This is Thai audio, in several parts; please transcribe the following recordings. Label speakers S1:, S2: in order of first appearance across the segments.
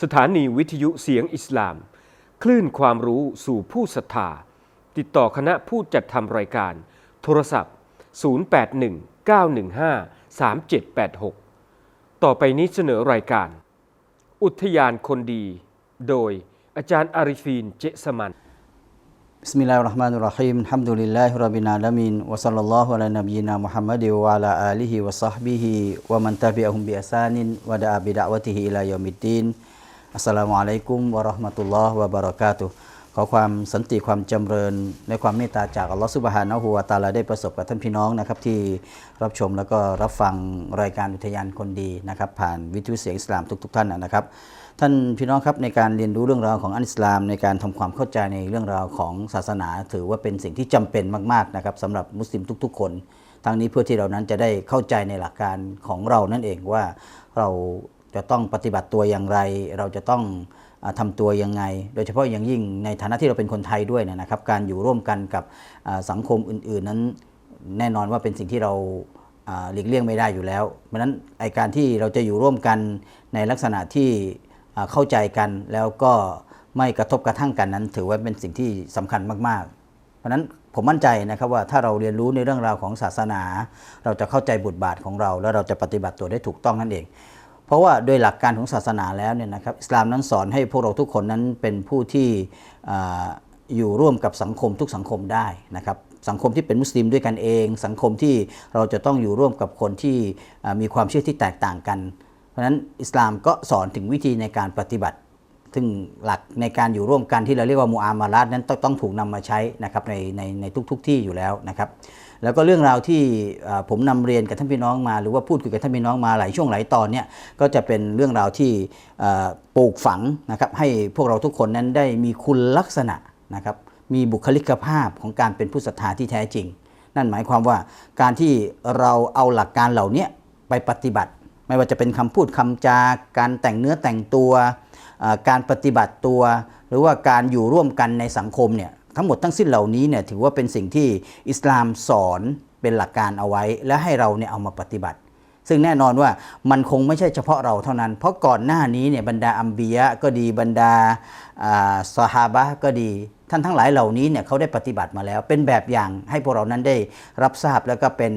S1: สถานีวิทยุเสียงอิสลาม คลื่นความรู้สู่ผู้ศรัทธา ติดต่อคณะผู้จัดทำรายการ โทรศัพท์ 0819153786 ต่อไปนี้เสนอรายการ อุทยานคนดี โดยอาจารย์อาริฟีนเจสมัน
S2: بسم الله الرحمن الرحيم الحمد لله رب العالمين وصلى الله على نبينا محمد وعلى آله وصحبه ومن تبعهم بإحسان ودعا بدعوته إلى يوم الدين อัสสลามุอะลัยกุมวะราะห์มะตุลลอฮ์วะบะเราะกาตุขอความสันติความจำเริญในความเมตตาจากอัลลอฮ์สุบฮานะฮูวาตาลาได้ประสบกับท่านพี่น้องนะครับที่รับชมแล้วก็รับฟังรายการอุทยานคนดีนะครับผ่านวิทยุเสียงอิสลามทุกๆทท่านนะครับ ท่านพี่น้องครับในการเรียนรู้เรื่องราวของอันอิสลาม ในการทำความเข้าใจในเรื่องราวของศาสนา ถือว่าเป็นสิ่งที่จำเป็นมากๆนะครับสำหรับมุสลิมทุก ๆ คน ทั้งนี้เพื่อที่เรานั้นจะได้เข้าใจในหลักการของเรานั่นเองว่าเรา จะต้องปฏิบัติตัวอย่างไร เราจะต้องอาทำตัวยังไง โดยเฉพาะอย่างยิ่งในฐานะที่เราเป็นคนไทยด้วยนะครับ การอยู่ร่วมกันกับสังคมอื่น ๆ นั้นแน่นอนว่าเป็นสิ่งที่เราหลีกเลี่ยงไม่ได้อยู่แล้ว เพราะนั้นไอการที่เราจะอยู่ร่วมกันในลักษณะที่เข้าใจกันแล้วก็ไม่กระทบกระทั่งกันนั้น ถือว่าเป็นสิ่งที่สำคัญมาก ๆ เพราะฉะนั้นผมมั่นใจนะครับว่าถ้าเราเรียนรู้ในเรื่องราวของศาสนา เราจะเข้าใจบทบาทของเรา แล้วเราจะปฏิบัติตัวได้ถูกต้องนั่นเอง เพราะว่าโดยหลักการของศาสนาแล้วเนี่ยนะครับอิสลามนั้นสอนให้พวกเราทุกคนนั้นเป็นผู้ที่ออยู่ร่วมกับสังคมทุกสังคมได้นะครับสังคมที่เป็นมุสลิมด้วยกันเอง สังคมที่เราจะต้องอยู่ร่วมกับคนที่มีความเชื่อที่แตกต่างกัน เพราะฉะนั้นอิสลามก็สอนถึงวิธีในการปฏิบัติ ซึ่งหลักในการอยู่ร่วมกันที่เราเรียกว่ามูอามารัตนั้นต้องถูกนำมาใช้นะครับในในในทุกๆทที่อยู่แล้วนะครับ แล้วก็เรื่องราวที่ผมนำเรียนกับท่านพี่น้องมา หรือว่าพูดคุยกับท่านพี่น้องมาหลายช่วงหลายตอนเนี่ยก็จะเป็นเรื่องราวที่ปลูกฝังนะครับให้พวกเราทุกคนนั้นได้มีคุณลักษณะนะครับมีบุคลิกภาพของการเป็นผู้ศรัทธาที่แท้จริง นั่นหมายความว่าการที่เราเอาหลักการเหล่านี้ไปปฏิบัติ ไม่ว่าจะเป็นคำพูดคำจาการแต่งเนื้อแต่งตัว การปฏิบัติตัว หรือว่าการอยู่ร่วมกันในสังคมเนี่ย ทั้งหมดทั้งสิ้นเหล่านี้เนี่ยถือว่าเป็นสิ่งที่อิสลามสอนเป็นหลักการเอาไว้ และให้เราเนี่ยเอามาปฏิบัติ ซึ่งแน่นอนว่ามันคงไม่ใช่เฉพาะเราเท่านั้น เพราะก่อนหน้านี้เนี่ยบรรดาอัมบียะก็ดีบรรดาอ่าซอฮาบะก็ดีท่านทั้งหลายเหล่านี้เนี่ยเขาได้ปฏิบัติมาแล้ว เป็นแบบอย่างให้พวกเรานั้นได้รับทราบแล้วก็เป็น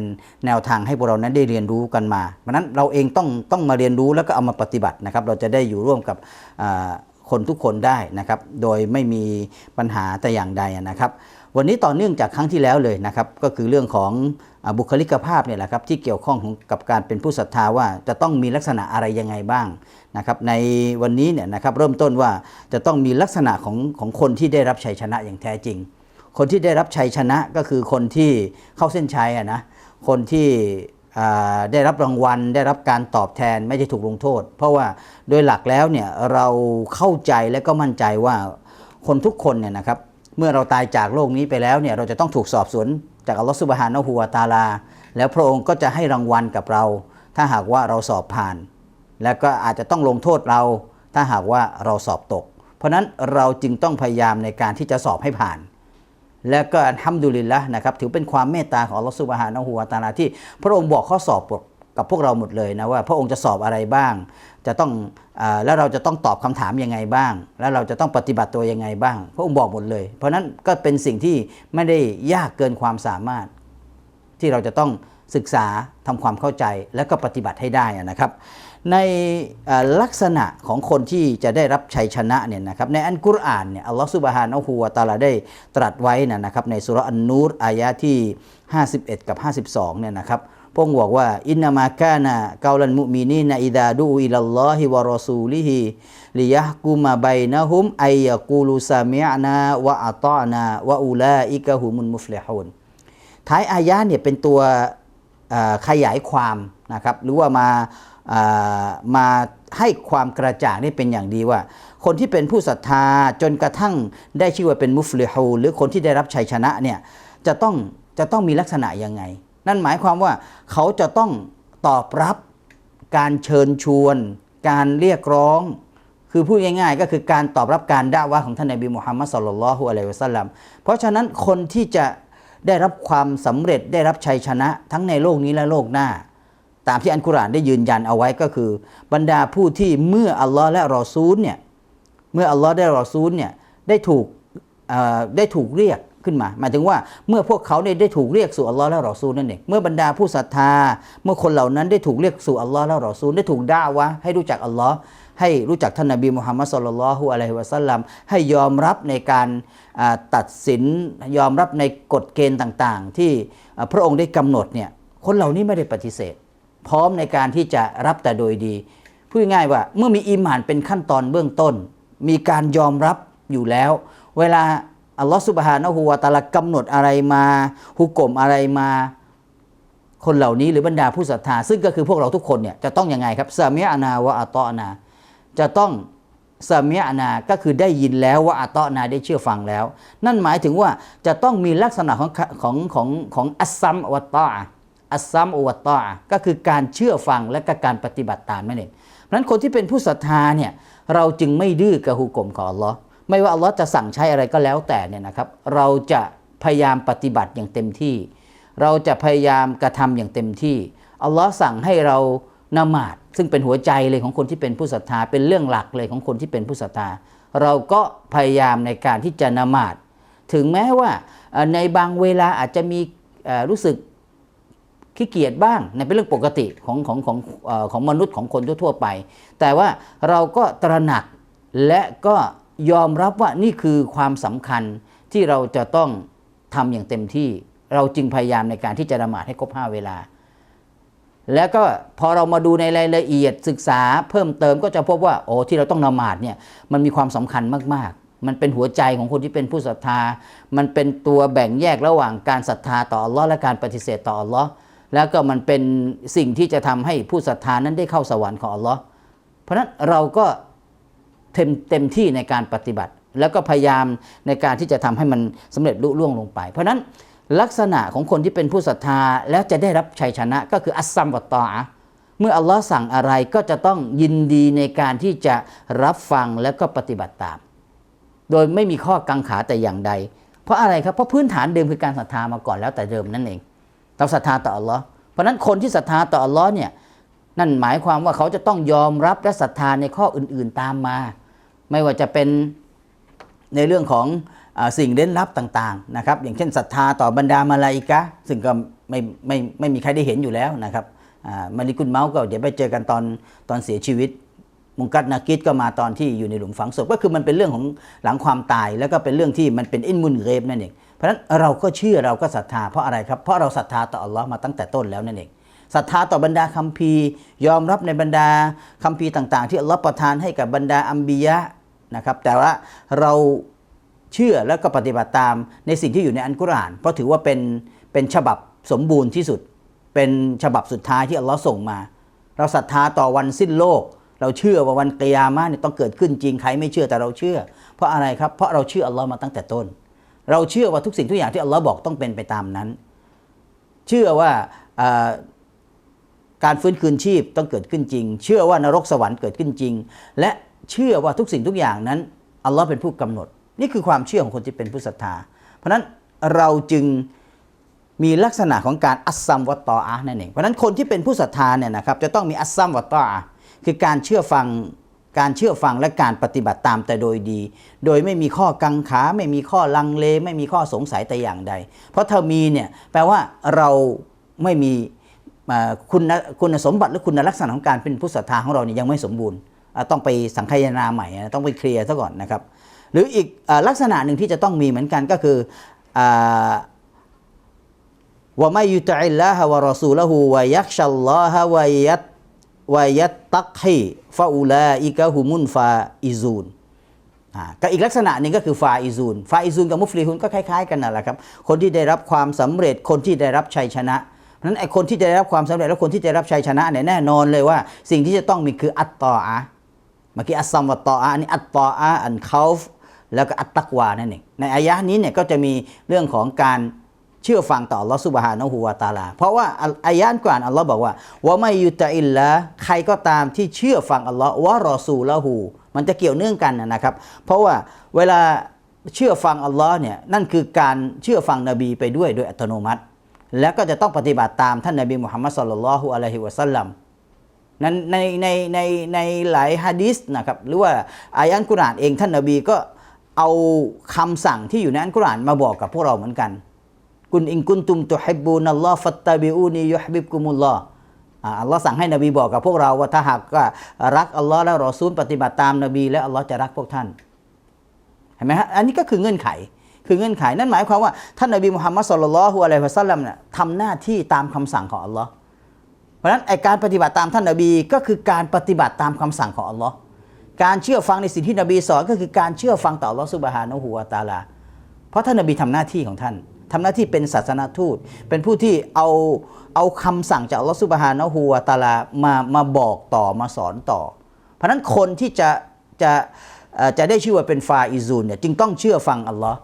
S2: แนวทางให้พวกเรานั้นได้เรียนรู้กันมาเพราะฉะนั้นเราเองต้องต้องมาเรียนรู้แล้วก็เอามาปฏิบัตินะครับ เราจะได้อยู่ร่วมกับอ่า คนทุกคนได้นะครับ โดยไม่มีปัญหาแต่อย่างใดนะครับ วันนี้ต่อเนื่องจากครั้งที่แล้วเลยนะครับ ก็คือเรื่องของบุคลิกภาพเนี่ยแหละครับที่เกี่ยวข้องกับการเป็นผู้ศรัทธาว่าจะต้องมีลักษณะอะไรยังไงบ้างนะครับ ในวันนี้เนี่ยนะครับเริ่มต้นว่าจะต้องมีลักษณะของของคนที่ได้รับชัยชนะอย่างแท้จริง คนที่ได้รับชัยชนะก็คือคนที่เข้าเส้นชัยอะนะคนที่ ได้รับรางวัล ได้รับการตอบแทนไม่ใช่ถูกลงโทษ เพราะว่าโดยหลักแล้วเนี่ยเราเข้าใจและก็มั่นใจว่าคนทุกคนเนี่ยนะครับเมื่อเราตายจากโลกนี้ไปแล้วเนี่ยเราจะต้องถูกสอบสวนจากอัลลอฮฺสุบฮานะฮูวาตาลา แล้วพระองค์ก็จะให้รางวัลกับเรา ถ้าหากว่าเราสอบผ่าน แล้วก็อาจจะต้องลงโทษเรา ถ้าหากว่าเราสอบตก เพราะฉะนั้นเราจึงต้องพยายามในการที่จะสอบให้ผ่าน แล้วก็อัลฮัมดุลิลละนะครับถือเป็นความเมตตาของลอสุบฮานะฮูวาตาลาที่ พระองค์บอกข้อสอบกับพวกเราหมดเลยนะว่า พระองค์จะสอบอะไรบ้าง จะต้องอแล้วเราจะต้องตอบคำถามยังไงบ้าง แล้วเราจะต้องปฏิบัติตัวยังไงบ้าง พระองค์บอกหมดเลย เพราะนั้นก็เป็นสิ่งที่ไม่ได้ยากเกินความสามารถ ที่เราจะต้องศึกษาทำความเข้าใจและก็ปฏิบัติให้ได้นะครับ ในลักษณะของคนที่จะได้รับชัยชนะเนี่ยนะครับในอันกุรอานเนี่ยอัลลอฮฺสุบฮานะฮูวะตาลาได้ตรัสไว้นะนะครับในสุราะห์อันนูรอายะที่ 51 กับ 52เนี่ยนะครับพงบอกว่าอินนามากานะกาลันมุมินีนอิดาดูอิลลอฮิวะรอซูลิฮิลิยะกุมาบัยนะฮุมไอยะกูลูซามิอะนาวะอะตอนะวะอูลาอิกะฮุมุลมุฟลิฮูนท้ายอายะเนี่ยเป็นตัวขยายความนะครับหรือว่ามา มาให้ความกระจ่างได้เป็นอย่างดีว่า คนที่เป็นผู้ศรัทธาจนกระทั่งได้ชื่อว่าเป็นมุฟลิฮูหรือคนที่ได้รับชัยชนะเนี่ยจะต้องจะต้องมีลักษณะยังไง นั่นหมายความว่าเขาจะต้องตอบรับการเชิญชวน การเรียกร้อง คือพูดง่ายๆ ก็คือการตอบรับการด่าวะห์ของท่านนบีมุฮัมมัดสุลลัลลอฮุอะลัยฮิวะสัลลัมเพราะฉะนั้นคนที่จะได้รับความสำเร็จได้รับชัยชนะทั้งในโลกนี้และโลกหน้า ตามที่อันกุรอานได้ยืนยันเอาไว้ก็คือ บรรดาผู้ที่เมื่ออัลลอฮ์และรอซูลเนี่ยเมื่ออัลลอฮ์ได้รอซูลเนี่ยได้ถูกได้ถูกเรียกขึ้นมา หมายถึงว่าเมื่อพวกเขาเนี่ยได้ถูกเรียกสู่อัลลอฮ์และรอซูลนั่นเองเมื่อบรรดาผู้ศรัทธา เมื่อคนเหล่านั้นได้ถูกเรียกสู่อัลลอฮ์และรอซูลได้ถูกด่าวะให้รู้จักอัลลอฮ์ให้รู้จักท่านนบีมุฮัมมัดสุลลัลลอฮุอะลัยฮิวะสัลลัมให้ยอมรับในการตัดสินยอมรับในกฎเกณฑ์ต่างๆ ที่พระองค์ได้กำหนดเนี่ยคนเหล่านี้ไม่ได้ปฏิเสธ พร้อมในการที่จะรับแต่โดยดีพูดง่ายว่าเมื่อมีอีหมานเป็นขั้นตอนเบื้องต้น มีการยอมรับอยู่แล้ว เวลาอัลลอฮฺสุบฮานะฮูวาตะอาลากำหนดอะไรมาฮุกกลมอะไรมาคนเหล่านี้หรือบรรดาผู้ศรัทธา ซึ่งก็คือพวกเราทุกคนเนี่ยจะต้องยังไงครับสามียานาวะอัตอนา จะต้องสามียานาก็คือได้ยินแล้วว่าอัตอนาได้เชื่อฟังแล้ว นั่นหมายถึงว่าจะต้องมีลักษณะของของของของอัสซัมอวัตตอ อัสซัมอวัตตออะก็คือการเชื่อฟังและก็การปฏิบัติตามนั่นเองเพราะฉะนั้นคนที่เป็นผู้ศรัทธาเนี่ยเราจึงไม่ดื้อกับฮุกกลมของอัลลอฮ์ไม่ว่าอัลลอฮ์จะสั่งใช้อะไรก็แล้วแต่เนี่ยนะครับ เราจะพยายามปฏิบัติอย่างเต็มที่ เราจะพยายามกระทำอย่างเต็มที่อัลลอฮ์สั่งให้เรานมาดซึ่งเป็นหัวใจเลยของคนที่เป็นผู้ศรัทธาเป็นเรื่องหลักเลยของคนที่เป็นผู้ศรัทธา เราก็พยายามในการที่จะนมาดถึงแม้ว่าในบางเวลาอาจจะมีรู้สึก ขี้เกียจบ้างในเป็นเรื่องปกติของของของอของมนุษย์ของคนทั่วๆไป แต่ว่าเราก็ตระหนักและก็ยอมรับว่านี่คือความสำคัญที่เราจะต้องทำอย่างเต็มที่ เราจึงพยายามในการที่จะละหมาดให้ครบห้าเวลา แล้วก็พอเรามาดูในรายละเอียดศึกษาเพิ่มเติมก็จะพบว่าโอ้ที่เราต้องนมาดเนี่ยมันมีความสำคัญมากๆ มันเป็นหัวใจของคนที่เป็นผู้ศรัทธา มันเป็นตัวแบ่งแยกระหว่างการศรัทธาต่ออัลลอฮ์และการปฏิเสธต่ออัลลอฮ์ แล้วก็มันเป็นสิ่งที่จะทำให้ผู้ศรัทธานั้นได้เข้าสวรรค์ของอัลลอฮ์เพราะฉะนั้นเราก็เต็มเต็มที่ในการปฏิบัติ แล้วก็พยายามในการที่จะทำให้มันสำเร็จลุล่วงลงไป เพราะฉะนั้นลักษณะของคนที่เป็นผู้ศรัทธาแล้วจะได้รับชัยชนะก็คืออัสซัมวัตตออะเมื่ออัลลอฮ์สั่งอะไรก็จะต้องยินดีในการที่จะรับฟังแล้วก็ปฏิบัติตาม โดยไม่มีข้อกังขาแต่อย่างใด เพราะอะไรครับ เพราะพื้นฐานเดิมคือการศรัทธามาก่อนแล้วแต่เดิมนั่นเอง เราศรัทธาต่ออัลลอฮ์เพราะฉะนั้นคนที่ศรัทธาต่ออัลลอฮ์เนี่ยนั่นหมายความว่าเขาจะต้องยอมรับและศรัทธาในข้ออื่น ๆตามมา ไม่ว่าจะเป็นในเรื่องของอสิ่งเล่นลับต่างๆนะครับ อย่างเช่นศรัทธาต่อบรรดามาลาอิกะซึ่งก็ไม่ไม่ไม่มีใครได้เห็นอยู่แล้วนะครับมาลิกุลเมาส์ก็เดี๋ยวไปเจอกันตอนตอนเสียชีวิต มุงกัดนากิดก็มาตอนที่อยู่ในหลุมฝังศพก็คือมันเป็นเรื่องของหลังความตาย แล้วก็เป็นเรื่องที่มันเป็นอินมุนเรบนั่นเอง เพราะฉะนั้นเราก็เชื่อเราก็ศรัทธาเพราะอะไรครับ เพราะเราศรัทธาต่ออัลลอฮ์มาตั้งแต่ต้นแล้วนั่นเองศรัทธาต่อบรรดาคัมภีร์ยอมรับในบรรดาคัมภีร์ต่าง ๆ ที่อัลลอฮ์ประทานให้กับบรรดาอัมบียะนะครับ แต่ว่าเราเชื่อแล้วก็ปฏิบัติตามในสิ่งที่อยู่ในอันกุรอาน เพราะถือว่าเป็นเป็นฉบับสมบูรณ์ที่สุด เป็นฉบับสุดท้ายที่อัลลอฮ์ส่งมา เราศรัทธาต่อวันสิ้นโลก เราเชื่อว่าวันกิยามะเนี่ยต้องเกิดขึ้นจริงใครไม่เชื่อแต่เราเชื่อ เพราะอะไรครับเพราะเราเชื่ออัลลอฮ์มาตั้งแต่ต้น เราเชื่อว่าทุกสิ่งทุกอย่างที่อัลลอฮ์บอกต้องเป็นไปตามนั้น เชื่อว่าการฟื้นคืนชีพต้องเกิดขึ้นจริง เชื่อว่านรกสวรรค์เกิดขึ้นจริง และเชื่อว่าทุกสิ่งทุกอย่างนั้นอัลลอฮ์เป็นผู้กำหนด นี่คือความเชื่อของคนที่เป็นผู้ศรัทธา เพราะฉะนั้นเราจึงมีลักษณะของการอัสซัมวัตตออะนั่นเองเพราะฉะนั้นคนที่เป็นผู้ศรัทธาเนี่ยนะครับจะต้องมีอัสซัมวัตตออะคือการเชื่อฟัง การเชื่อฟังและการปฏิบัติตามแต่โดยดี โดยไม่มีข้อกังขา ไม่มีข้อลังเล ไม่มีข้อสงสัยแต่อย่างใด เพราะถ้ามีเนี่ยแปลว่าเราไม่มีคุณคุณสมบัติหรือคุณลักษณะของการเป็นผู้ศรัทธาของเราเนี่ยยังไม่สมบูรณ์ ต้องไปสังคายนาใหม่ต้องไปเคลียร์ซะก่อนนะครับ หรืออีกลักษณะหนึ่งที่จะต้องมีเหมือนกันก็คืออ่าว่าไม่ยุติลลาฮะวะรอซูละหูวะยักชัลลอฮะวะยัตวะยัต ตักฮีฟาอูลาอิกะฮุมุนฟาอิซูนอ่าก็อีกลักษณะหนึ่งก็คือฟาอิซูนฟาอิซูนกับมุฟลิฮุนก็คล้ายๆกันนั่นแหละครับ คนที่ได้รับความสำเร็จคนที่ได้รับชัยชนะเพราะนั้นไอ้คนที่ได้รับความสำเร็จและคนที่ได้รับชัยชนะเนี่ยแน่นอนเลยว่า สิ่งที่จะต้องมีคืออัตตออะเมื่อกี้อัสซัมวัตตออะอันนี้อัตตออะอันเคาฟแล้วก็อัตตักวานั่นเองในอายะนี้เนี่ยก็จะมีเรื่องของการ เชื่อฟังต่อลอสุบฮานะฮูวาตาลา เพราะว่าอายะห์ก่อนอัลลอฮ์บอกว่าว่าไม่ยุตอิลละใครก็ตามที่เชื่อฟังอัลลอฮ์วะรอซูละหูมันจะเกี่ยวเนื่องกันนะครับ เพราะว่าเวลาเชื่อฟังอัลลอฮ์เนี่ยนั่นคือการเชื่อฟังนบีไปด้วยโดยอัตโนมัติ แล้วก็จะต้องปฏิบัติตามท่านนบีมุฮัมมัดสุลลัลฮุอะลัยฮิวะสัลลัมนั้นในในในในหลายฮะดิษนะครับหรือว่าอายะห์อัลกุรอานเองท่านนบีก็เอาคำสั่งที่อยู่ในอัลกุรอานมาบอกกับพวกเราเหมือนกัน กุนอิงกุนตุมตุฮิบบูนัลลอฮ์ฟัตตาบิอูนียุฮบิบกุมุลลอฮ์อัลลอฮ์สั่งให้นบีบอกกับพวกเราว่าถ้าหากว่ารักอัลลอฮ์และรอซูลปฏิบัติตามนบี และอัลลอฮ์จะรักพวกท่านเห็นไหมฮะอันนี้ก็คือเงื่อนไข คือเงื่อนไขนั่นหมายความว่าท่านนบีมุฮัมมัดสุลลัลลอฮุอะลัยฮิวะสัลลัมเนี่ยทำหน้าที่ตามคำสั่งของอัลลอฮ์เพราะฉะนั้นไอการปฏิบัติตามท่านนบีก็คือการปฏิบัติตามคำสั่งของอัลลอฮ์การเชื่อฟังในสิ่งที่นบีสอนก็คือการเชื่อฟังต่ออัลลอฮ์ซุบฮานะฮูวะตาลา เพราะท่านนบีทำหน้าที่ของท่าน ทำหน้าที่เป็นศาสนาทูต เป็นผู้ที่เอาเอาคำสั่งจากอัลลอฮฺซุบฮานะฮูวะตาลามามาบอกต่อมาสอนต่อ เพราะนั้นคนที่จะจะจะได้ชื่อว่าเป็นฟาอิซูนเนี่ยจึงต้องเชื่อฟังอัลลอฮ์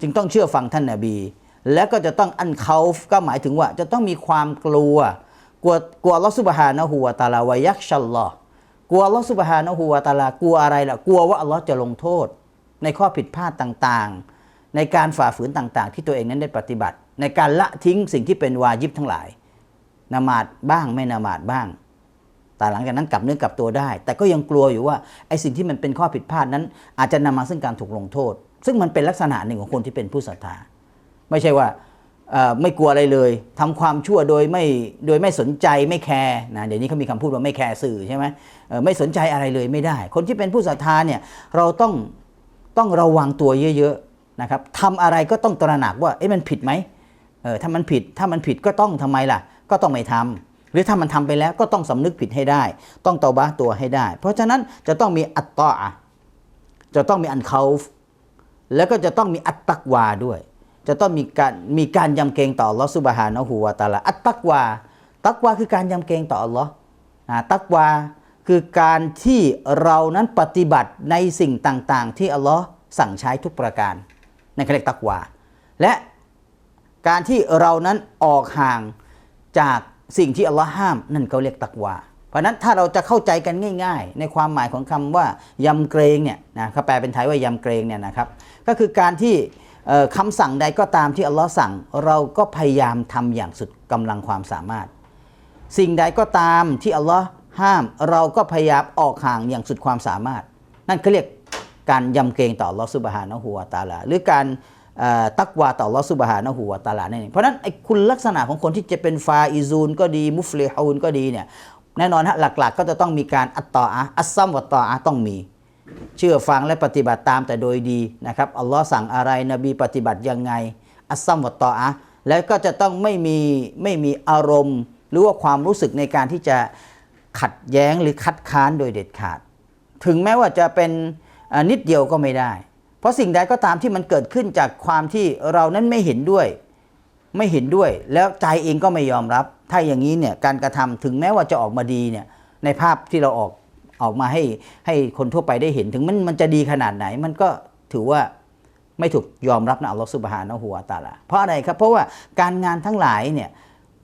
S2: จึงต้องเชื่อฟังท่านนบี และก็จะต้องอันเขาก็หมายถึงว่าจะต้องมีความกลัว กลัวกลัวอัลลอฮฺซุบฮานะฮูวะตาลาวะยักชัลลอกลัวอัลลอฮฺซุบฮานะฮูวะตาลากลัวอะไรล่ะกลัวว่าอัลลอฮ์จะลงโทษ ในข้อผิดพลาดต่างๆ ในการฝ่าฝืนต่างๆ ที่ตัวเองนั้นได้ปฏิบัติ ในการละทิ้งสิ่งที่เป็นวาญิบทั้งหลายนามาดบ้างไม่นามาดบ้าง แต่หลังจากนั้นกลับเนื้อกลับตัวได้ แต่ก็ยังกลัวอยู่ว่าไอ้สิ่งที่มันเป็นข้อผิดพลาดนั้น อาจจะนำมาซึ่งการถูกลงโทษ ซึ่งมันเป็นลักษณะหนึ่งของคนที่เป็นผู้ศรัทธาไม่ใช่ว่าไม่กลัวอะไรเลยทำความชั่วโดยไม่โดยไม่สนใจไม่แคร์นะเดี๋ยวนี้เขามีคำพูดว่าไม่แคร์สื่อใช่ไหมไม่สนใจอะไรเลยไม่ได้ คนที่เป็นผู้ศรัทธาเนี่ยเราต้องต้องระวังตัวเยอะ นะครับทำอะไรก็ต้องตระหนักว่าเอ๊ะมันผิดไหมเออถ้ามันผิดถ้ามันผิดก็ต้องทำไมล่ะ ก็ต้องไม่ทำหรือถ้ามันทำไปแล้วก็ต้องสำนึกผิดให้ได้ ต้องเตาบ้าตัวให้ได้ เพราะฉะนั้นจะต้องมีอัตตออะจะต้องมีอันเคาฟแล้วก็จะต้องมีอัตตักวาด้วย จะต้องมีการมีการยำเกรงต่ออัลลอฮ์ซุบฮานะฮูวะตาลาอัตตักวา ตักวาคือการยำเกรงต่ออัลลอฮ์นะตักวาคือการที่เรานั้นปฏิบัติในสิ่งต่าง ๆ ที่อัลลอฮ์สั่งใช้ทุกประการ ในเขาเรียกตักวา และการที่เรานั้นออกห่างจากสิ่งที่อัลลอฮ์ห้ามนั่นเขาเรียกตักวา เพราะนั้นถ้าเราจะเข้าใจกันง่าย ๆ ในความหมายของคำว่ายำเกรงเนี่ยนะเขาแปลเป็นไทยว่ายำเกรงเนี่ยนะครับ ก็คือการที่เอ่อคำสั่งใดก็ตามที่อัลลอฮ์สั่ง เราก็พยายามทำอย่างสุดกำลังความสามารถ สิ่งใดก็ตามที่อัลลอฮ์ห้าม เราก็พยายามออกห่างอย่างสุดความสามารถ นั่นเขาเรียก การยำเกรงต่อลอฮ์ซุบฮานะฮูวตาลาหรือการตักวาต่อลอฮ์ซุบฮานะฮูวตาลาเนั่นเพราะนั้นไอ้คุณลักษณะของคนที่จะเป็นฟาอิซูนก็ดีมุฟเลฮูนก็ดีเนี่ยแน่นอนฮะหลักๆ ก็จะต้องมีการอัตตออะอัสซัมวัตตออะต้องมี เชื่อฟังและปฏิบัติตามแต่โดยดีนะครับอัลลอฮ์สั่งอะไรนบีปฏิบัติยังไง อัสซัมวัตตออะแล้วก็จะต้องไม่มีไม่มีอารมณ์ หรือว่าความรู้สึกในการที่จะขัดแย้งหรือคัดค้านโดยเด็ดขาด ถึงแม้ว่าจะเป็น นิดเดียวก็ไม่ได้ เพราะสิ่งใดก็ตามที่มันเกิดขึ้นจากความที่เรานั้นไม่เห็นด้วย ไม่เห็นด้วย แล้วใจเองก็ไม่ยอมรับ ถ้าอย่างนี้เนี่ยการกระทำถึงแม้ว่าจะออกมาดีเนี่ยในภาพที่เราออกออกมาให้ให้คนทั่วไปได้เห็นถึงมันมันจะดีขนาดไหน มันก็ถือว่าไม่ถูกยอมรับนะอัลลอฮฺสุบฮานะฮูวะตาลาเพราะอะไรครับ เพราะว่าการงานทั้งหลายเนี่ย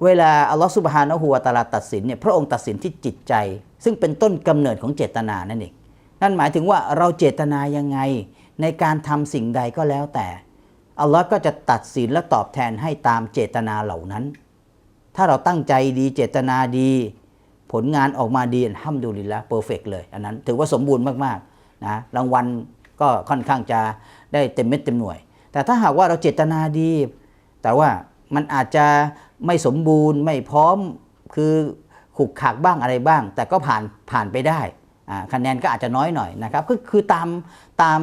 S2: เวลาอัลลอฮฺสุบฮานะฮูวะตาลาตัดสินเนี่ยพระองค์ตัดสินที่จิตใจ ซึ่งเป็นต้นกำเนิดของเจตนานั่นเอง นั่นหมายถึงว่าเราเจตนายังไง ในการทำสิ่งใดก็แล้วแต่ อัลลอฮ์ก็จะตัดสินและตอบแทนให้ตามเจตนาเหล่านั้น ถ้าเราตั้งใจดีเจตนาดี ผลงานออกมาดีอัลฮัมดุลิลละเพอร์เฟกเลย อันนั้นถือว่าสมบูรณ์มากๆนะรางวัลก็ค่อนข้างจะได้เต็มเม็ดเต็มหน่วย แต่ถ้าหากว่าเราเจตนาดี แต่ว่ามันอาจจะไม่สมบูรณ์ไม่พร้อมคือขุกขักบ้างอะไรบ้าง แต่ก็ผ่านผ่านไปได้ คะแนนก็อาจจะน้อยหน่อยนะครับก็คือตามตาม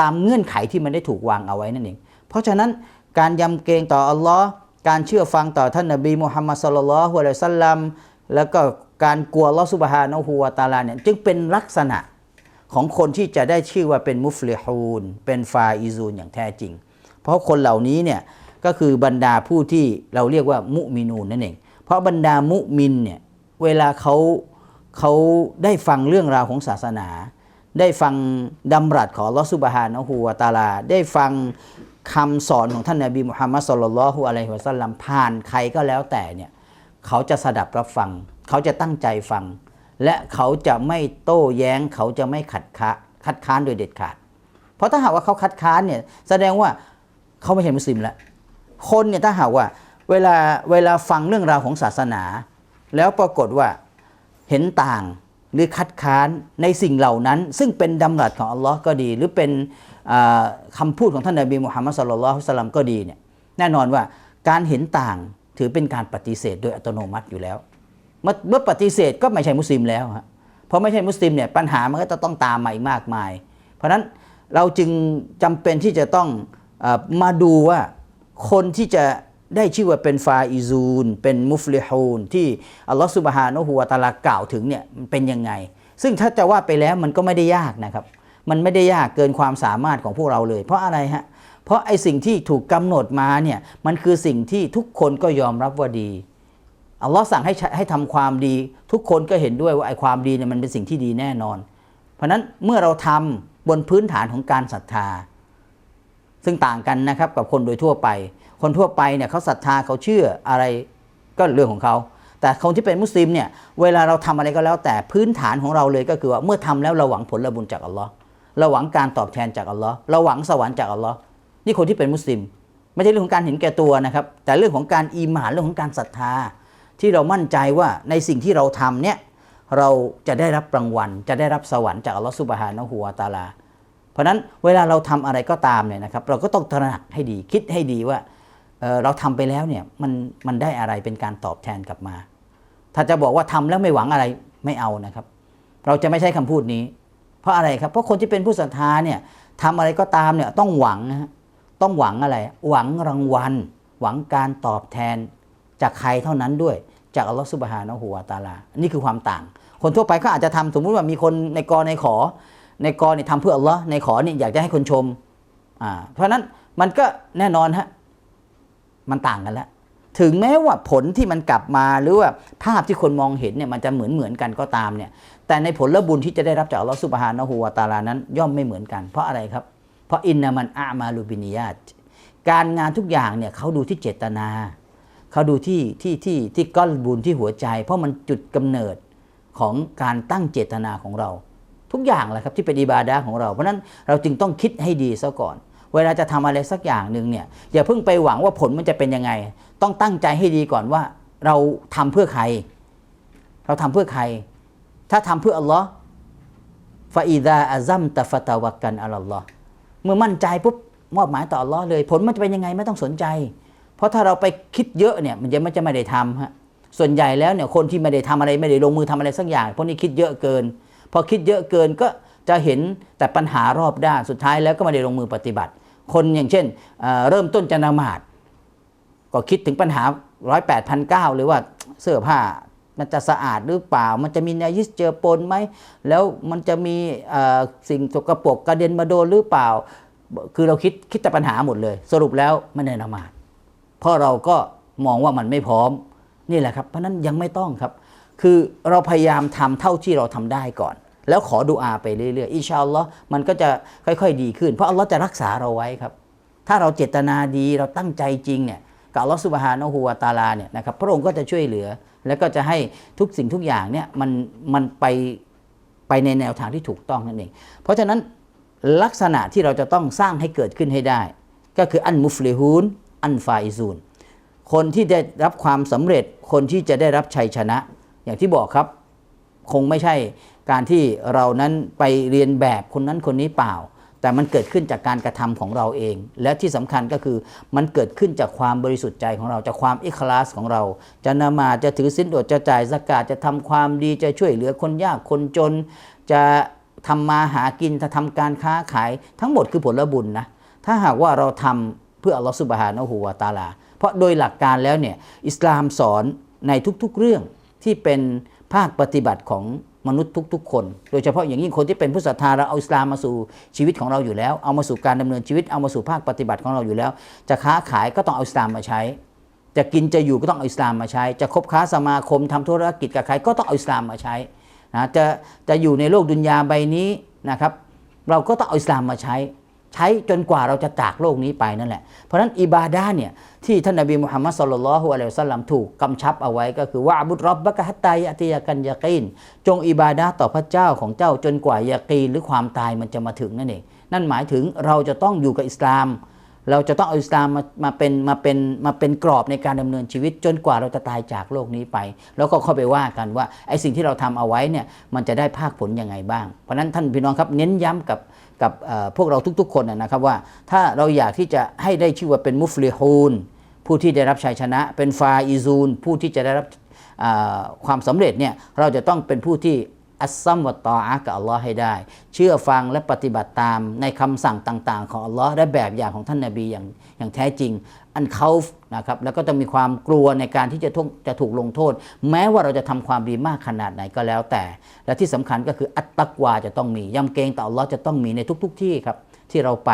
S2: ตามเงื่อนไขที่มันได้ถูกวางเอาไว้นั่นเอง เพราะฉะนั้นการยำเกรงต่ออัลลอฮ์การเชื่อฟังต่อท่านนบีมุฮัมมัดสุลลัลฮุอะลัยฮิวะสัลลัมแล้วก็การกลัวลอฮ์ซุบฮานะฮูวะตาลาเนี่ยจึงเป็นลักษณะของคนที่จะได้ชื่อว่าเป็นมุฟลิฮูนเป็นฟาอิซูนอย่างแท้จริง เพราะคนเหล่านี้เนี่ยก็คือบรรดาผู้ที่เราเรียกว่ามุมินูนนั่นเอง เพราะบรรดามุมินเนี่ยเวลาเขา เขาได้ฟังเรื่องราวของศาสนา ได้ฟังดำรัสของลลอฮฺซุบฮานะฮูวตาลา ได้ฟังคำสอนของท่านนบีมุฮัมมัดสุลลัลอฮุอะลัยฮิวะสัลลัมผ่านใครก็แล้วแต่เนี่ยเขาจะสดับรับฟัง เขาจะตั้งใจฟัง และเขาจะไม่โต้แย้ง เขาจะไม่ขัดค้าคัดค้านโดยเด็ดขาด เพราะถ้าหากว่าเขาคัดค้านเนี่ยแสดงว่าเขาไม่ใช่มุสลิมแล้วคนเนี่ยถ้าหากว่าเวลาเวลาฟังเรื่องราวของศาสนา แล้วปรากฏว่า เห็นต่างหรือคัดค้านในสิ่งเหล่านั้น ซึ่งเป็นดำรัสของอัลลอฮ์ก็ดี หรือเป็นอ่าคำพูดของท่านนบีมุฮัมมัดสุลลัลฮุสลัมก็ดีเนี่ยแน่นอนว่าการเห็นต่างถือเป็นการปฏิเสธโดยอัตโนมัติอยู่แล้ว เมื่อปฏิเสธก็ไม่ใช่มุสลิมแล้วฮะเพราะไม่ใช่มุสลิมเนี่ยปัญหามันก็จะต้องตามมาอีกมากมาย เพราะฉะนั้นเราจึงจำเป็นที่จะต้องอมาดูว่าคนที่จะ ได้ชื่อว่าเป็นฟาอิซูน เป็นมุฟลิฮูนที่อัลลอฮฺสุบฮานะฮูวะตะอาลากล่าวถึงเนี่ยมันเป็นยังไง ซึ่งถ้าจะว่าไปแล้วมันก็ไม่ได้ยากนะครับ มันไม่ได้ยากเกินความสามารถของพวกเราเลย เพราะอะไรฮะ เพราะไอ้สิ่งที่ถูกกำหนดมาเนี่ยมันคือสิ่งที่ทุกคนก็ยอมรับว่าดีอัลลอฮ์สั่งให้ใช้ให้ทำความดี ทุกคนก็เห็นด้วยว่าไอ้ความดีเนี่ยมันเป็นสิ่งที่ดีแน่นอน เพราะฉะนั้นเมื่อเราทำบนพื้นฐานของการศรัทธา ซึ่งต่างกันนะครับกับคนโดยทั่วไป คนทั่วไปเนี่ยเขาศรัทธาเขาเชื่ออะไรก็เรื่องของเขาแต่คนที่เป็นมุสลิมเนี่ยเวลาเราทำอะไรก็แล้ว แต่พื้นฐานของเราเลยก็คือว่าเมื่อทำแล้วเราหวังผลบุญจากอัลลอฮ์เราหวังการตอบแทนจากอัลลอฮ์เราหวังสวรรค์จากอัลลอฮ์นี่คนที่เป็นมุสลิม ไม่ใช่เรื่องของการเห็นแก่ตัวนะครับ แต่เรื่องของการอีหมานเรื่องของการศรัทธา ที่เรามั่นใจว่าในสิ่งที่เราทำเนี่ยเราจะได้รับรางวัล จะได้รับสวรรค์จากอัลลอฮ์ซุบฮานะฮูวตาลา เพราะนั้นเวลาเราทำอะไรก็ตามเนี่ยนะครับ เราก็ต้องตระหนักให้ดีคิดให้ดีว่า เราทำไปแล้วเนี่ยมันมันได้อะไรเป็นการตอบแทนกลับมา ถ้าจะบอกว่าทำแล้วไม่หวังอะไรไม่เอานะครับ เราจะไม่ใช้คำพูดนี้ เพราะอะไรครับ เพราะคนที่เป็นผู้ศรัทธาเนี่ยทำอะไรก็ตามเนี่ยต้องหวังนะฮะต้องหวังอะไร หวังรางวัล หวังการตอบแทนจากใครเท่านั้นด้วย จากอัลลอฮฺสุบฮานะฮูวาตาลา นี่คือความต่าง คนทั่วไปก็อาจจะทำสมมุติว่ามีคนในกอในขอ ในกอเนี่ยทำเพื่ออัลลอฮ์ในขอเนี่ยอยากจะให้คนชมอ่าเพราะนั้นมันก็แน่นอนฮะ มันต่างกันแล้ว ถึงแม้ว่าผลที่มันกลับมาหรือว่าภาพที่คนมองเห็นเนี่ยมันจะเหมือนเหมือนกันก็ตามเนี่ย แต่ในผลและบุญที่จะได้รับจากอัลลอฮฺสุบฮานะฮูวาตาลานั้น ย่อมไม่เหมือนกัน เพราะอะไรครับ เพราะอินนามันอามาลูบินิยาตการงานทุกอย่างเนี่ยเขาดูที่เจตนาเขาดูที่ที่ที่ที่ก้อนบุญที่หัวใจ เพราะมันจุดกำเนิดของการตั้งเจตนาของเรา ทุกอย่างแหละครับที่เป็นอิบาดะของเรา เพราะฉะนั้นเราจึงต้องคิดให้ดีซะก่อน เวลาจะทำอะไรสักอย่างหนึ่งเนี่ยอย่าเพิ่งไปหวังว่าผลมันจะเป็นยังไง ต้องตั้งใจให้ดีก่อนว่าเราทำเพื่อใคร เราทำเพื่อใคร ถ้าทำเพื่ออัลลอฮ์ฟาอิดาอาซัมตะฟตะวักกันอัลลอฮ์เมื่อมั่นใจปุ๊บมอบหมายต่ออัลลอฮ์เลย ผลมันจะเป็นยังไงไม่ต้องสนใจ เพราะถ้าเราไปคิดเยอะเนี่ยมันจะมันจะไม่ได้ทำฮะส่วนใหญ่แล้วเนี่ยคนที่ไม่ได้ทำอะไรไม่ได้ลงมือทำอะไรสักอย่างพวกนี้คิดเยอะเกิน พอคิดเยอะเกินก็จะเห็นแต่ปัญหารอบด้านสุดท้ายแล้วก็ไม่ได้ลงมือปฏิบัติ คนอย่างเช่นเริ่มต้นจะนมาดก็คิดถึงปัญหาร้อยแปดพันเก้าหรือว่าเสื้อผ้ามันจะสะอาดหรือเปล่า มันจะมีนายิสเจอปนไหม แล้วมันจะมีสิ่งสกปรกกระเด็นมาโดนหรือเปล่า คือเราคิดคิดแต่ปัญหาหมดเลย สรุปแล้วไม่ได้นมาดเพราะเราก็มองว่ามันไม่พร้อมนี่แหละครับ เพราะฉะนั้นยังไม่ต้องครับ คือเราพยายามทำเท่าที่เราทำได้ก่อน แล้วขอดุอาไปเรื่อยๆอินชาอัลลอฮ์มันก็จะค่อยๆ ดีขึ้น เพราะอัลลอฮ์จะรักษาเราไว้ครับ ถ้าเราเจตนาดีเราตั้งใจจริงเนี่ยกับอัลลอฮ์สุบฮานะฮูวาตาลาเนี่ยนะครับพระองค์ก็จะช่วยเหลือ แล้วก็จะให้ทุกสิ่งทุกอย่างเนี่ยมันมันไปไปในแนวทางที่ถูกต้องนั่นเอง เพราะฉะนั้นลักษณะที่เราจะต้องสร้างให้เกิดขึ้นให้ได้ ก็คืออันมุฟลิฮูนอันฟาอิซูนคนที่ได้รับความสำเร็จคนที่จะได้รับชัยชนะ อย่างที่บอกครับ คงไม่ใช่ การที่เรานั้นไปเรียนแบบคนนั้นคนนี้เปล่า แต่มันเกิดขึ้นจากการกระทำของเราเอง และที่สำคัญก็คือมันเกิดขึ้นจากความบริสุทธิ์ใจของเราจากความอิคลาสของเรา จะนามาจะถือสินอดจะจ่ายสกาดจะทำความดีจะช่วยเหลือคนยากคนจน จะทำมาหากินจะทำการค้าขายทั้งหมดคือผลบุญนะถ้าหากว่าเราทำเพื่ออัลลอฮฺสุบฮานะฮูวาตาลา เพราะโดยหลักการแล้วเนี่ยอิสลามสอนในทุกๆเรื่องที่เป็นภาคปฏิบัติของ มนุษย์ทุก ๆ คน โดยเฉพาะอย่างยิ่งคนที่เป็นผู้ศรัทธาเราเอาอิสลามมาสู่ชีวิตของเราอยู่แล้ว เอามาสู่การดำเนินชีวิตเอามาสู่ภาคปฏิบัติของเราอยู่แล้ว จะค้าขายก็ต้องเอาอิสลามมาใช้ จะกินจะอยู่ก็ต้องเอาอิสลามมาใช้ จะคบค้าสมาคมทำธุรกิจกับใครก็ต้องเอาอิสลามมาใช้นะจะจะอยู่ในโลกดุนยาใบนี้นะครับ เราก็ต้องเอาอิสลามมาใช้ ใช้จนกว่าเราจะจากโลกนี้ไปนั่นแหละ เพราะฉะนั้นอิบาดาเนี่ยที่ท่านนบีมุฮัมมัดสุลลัลฮุอะลัยฮิสัลลัมถูกกำชับเอาไว้ก็คือว่าบุดรอบบะกะฮัตตายะติยะกันยะกีนจงอิบาดาต่อพระเจ้าของเจ้าจนกว่ายะกีนหรือความตายมันจะมาถึงนั่นเอง นั่นหมายถึงเราจะต้องอยู่กับอิสลาม เราจะต้องเอาอิสลามมามาเป็นมาเป็นมาเป็นกรอบในการดำเนินชีวิต จนกว่าเราจะตายจากโลกนี้ไป แล้วก็เข้าไปว่ากันว่าไอ้สิ่งที่เราทำเอาไว้เนี่ยมันจะได้ภาคผลยังไงบ้าง เพราะฉะนั้นท่านพี่น้องครับเน้นย้ำกับ กับพวกเราทุกๆ คนนะครับว่าถ้าเราอยากที่จะให้ได้ชื่อว่าเป็นมุฟลิฮูนผู้ที่ได้รับชัยชนะ เป็นฟาอิซูนผู้ที่จะได้รับความสำเร็จเนี่ยเราจะต้องเป็นผู้ที่อัสซัมวัตตออะกับอัลลอฮ์ให้ได้ เชื่อฟังและปฏิบัติตามในคำสั่งต่าง ๆ ของอัลลอฮ์และแบบอย่างของท่านนาบีอย่างอย่างแท้จริง อันเขานะครับแล้วก็จะมีความกลัวในการที่จะทุกจะถูกลงโทษ แม้ว่าเราจะทำความดีมากขนาดไหนก็แล้วแต่ และที่สำคัญก็คืออัตตักวาจะต้องมียำเกรงต่ออัลลอฮ์จะต้องมีในทุก ๆ ที่ครับที่เราไป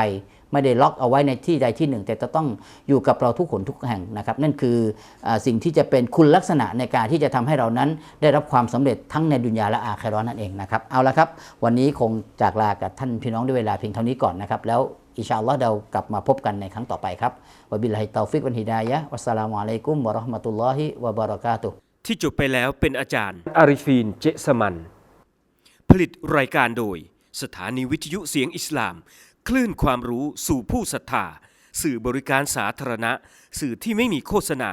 S2: ไม่ได้ล็อกเอาไว้ในที่ใดที่หนึ่ง แต่จะต้องอยู่กับเราทุกคนทุกแห่งนะครับ นั่นคืออสิ่งที่จะเป็นคุณลักษณะในการที่จะทำให้เรานั้น ได้รับความสำเร็จทั้งในดุนยาและอาครานั่นเองนะครับเอาละครับ วันนี้คงจากลากับท่านพี่น้องด้วยเวลาเพียงเท่านี้ก่อนนะครับแล้ว อินชาอัลลอฮ์เรากลับมาพบกันในครั้งต่อไปครับวะบิลลาฮิตอฟิกวันฮิดายะฮ์วัสสลามุอะลัยกุมวะเราะห์มะตุลลอฮิวะบะเราะกาตุฮ์
S1: ที่จบไปแล้วเป็นอาจารย์อาริฟีนเจสมัน ผลิตรายการโดย สถานีวิทยุเสียงอิสลาม คลื่นความรู้สู่ผู้ศรัทธาสื่อบริการสาธารณะ สื่อที่ไม่มีโฆษณา